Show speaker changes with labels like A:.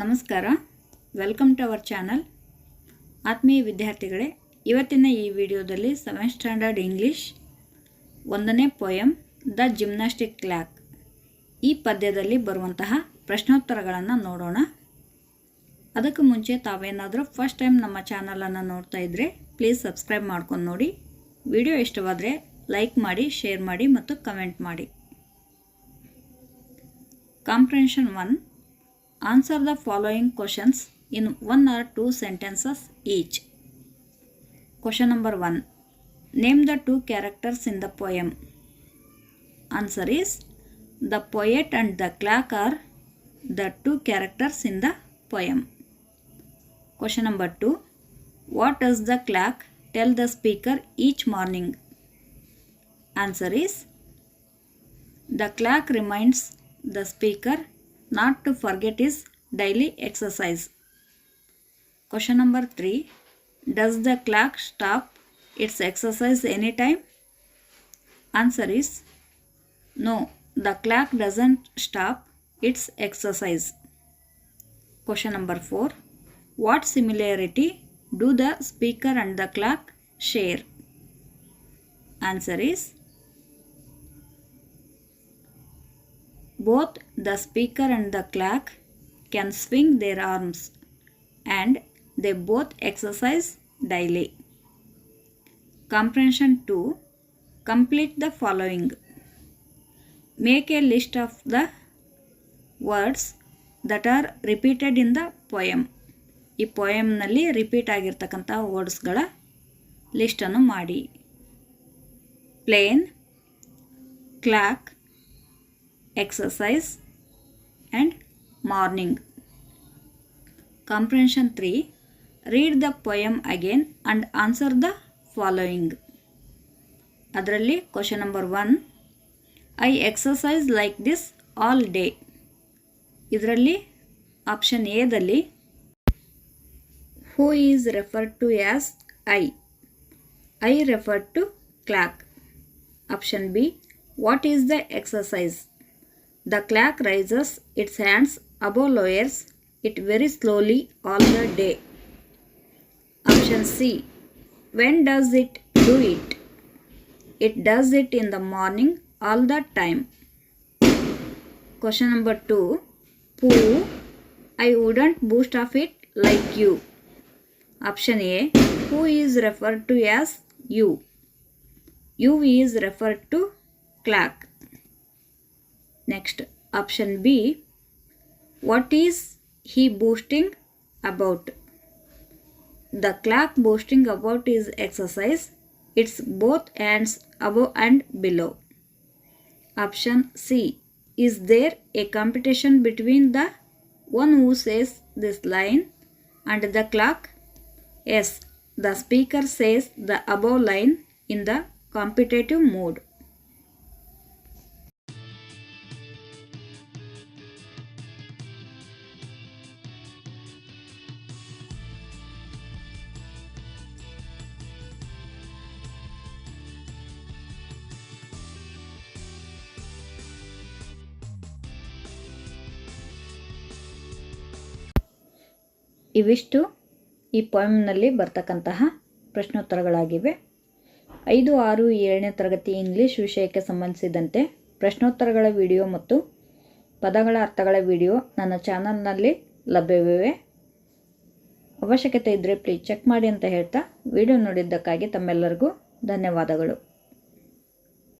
A: ನಮಸ್ಕಾರ. Welcome to our channel ಆತ್ಮೀಯ ವಿದ್ಯಾರ್ಥಿಗಳೇ, ಇವತ್ತಿನ ಈ ವಿಡಿಯೋದಲ್ಲಿ ಸೆವೆನ್ ಸ್ಟ್ಯಾಂಡರ್ಡ್ ಇಂಗ್ಲೀಷ್ ಒಂದನೇ ಪೋಯಮ್ ದ ಜಿಮ್ನಾಸ್ಟಿಕ್ ಕ್ಲಾಕ್ ಈ ಪದ್ಯದಲ್ಲಿ ಬರುವಂತಹ ಪ್ರಶ್ನೋತ್ತರಗಳನ್ನು ನೋಡೋಣ. ಅದಕ್ಕೂ ಮುಂಚೆ ತಾವೇನಾದರೂ ಫಸ್ಟ್ ಟೈಮ್ ನಮ್ಮ ಚಾನಲನ್ನು ನೋಡ್ತಾ ಇದ್ದರೆ ಪ್ಲೀಸ್ ಸಬ್ಸ್ಕ್ರೈಬ್ ಮಾಡ್ಕೊಂಡು ನೋಡಿ. ವಿಡಿಯೋ ಇಷ್ಟವಾದರೆ ಲೈಕ್ ಮಾಡಿ ಶೇರ್ ಮಾಡಿ ಮತ್ತು ಕಮೆಂಟ್ ಮಾಡಿ. Comprehension one Answer the following questions in one or two sentences each. Question number 1. Name the two characters in the poem. Answer is The poet and the clerk are the two characters in the poem. Question number 2. What does the clerk tell the speaker each morning? Answer is The clerk reminds the speaker not to forget his daily exercise. Question number 3 Does the clock stop its exercise anytime? Answer is no, the clock doesn't stop its exercise. Question number 4 What similarity do the speaker and the clock share? Answer is both the speaker and the clerk can swing their arms and they both exercise daily. Comprehension 2 Complete the following. Make a list of the words that are repeated in the poem. ಈ ಪೊಯಮ್ನಲ್ಲಿ repeat ಆಗಿರ್ತಕ್ಕಂಥ ವರ್ಡ್ಸ್ಗಳ ಲಿಸ್ಟನ್ನು ಮಾಡಿ plain clock exercise and morning. Comprehension 3 Read the poem again and answer the following. ಅದರಲ್ಲಿ question number one I exercise like this all day ಇದರಲ್ಲಿ option ಎದಲ್ಲಿ who is refer to as I I refer to clock option B what is the exercise The clock raises its hands above lowers it very slowly all the day. Option C. When does it do it? It does it in the morning all the time. Question number 2. Pooh, I wouldn't boost of it like you. Option A. Who is referred to as you? You is referred to clock. Next, option B. What is he boasting about? The clock boasting about his exercise. It's both hands above and below. Option C. Is there a competition between the one who says this line and the clock? Yes, the speaker says the above line in the competitive mode. ಇವಿಷ್ಟು ಈ ಪೊಯಮ್ನಲ್ಲಿ ಬರ್ತಕ್ಕಂತಹ ಪ್ರಶ್ನೋತ್ತರಗಳಾಗಿವೆ. ಐದು, ಆರು, ಏಳನೇ ತರಗತಿ English ವಿಷಯಕ್ಕೆ ಸಂಬಂಧಿಸಿದಂತೆ ಪ್ರಶ್ನೋತ್ತರಗಳ video ಮತ್ತು ಪದಗಳ ಅರ್ಥಗಳ ವಿಡಿಯೋ ನನ್ನ ಚಾನಲ್ನಲ್ಲಿ ಲಭ್ಯವಿವೆ. ಅವಶ್ಯಕತೆ ಇದ್ದರೆ ಪ್ಲೀಸ್ ಚೆಕ್ ಮಾಡಿ ಅಂತ ಹೇಳ್ತಾ ವಿಡಿಯೋ ನೋಡಿದ್ದಕ್ಕಾಗಿ ತಮ್ಮೆಲ್ಲರಿಗೂ ಧನ್ಯವಾದಗಳು.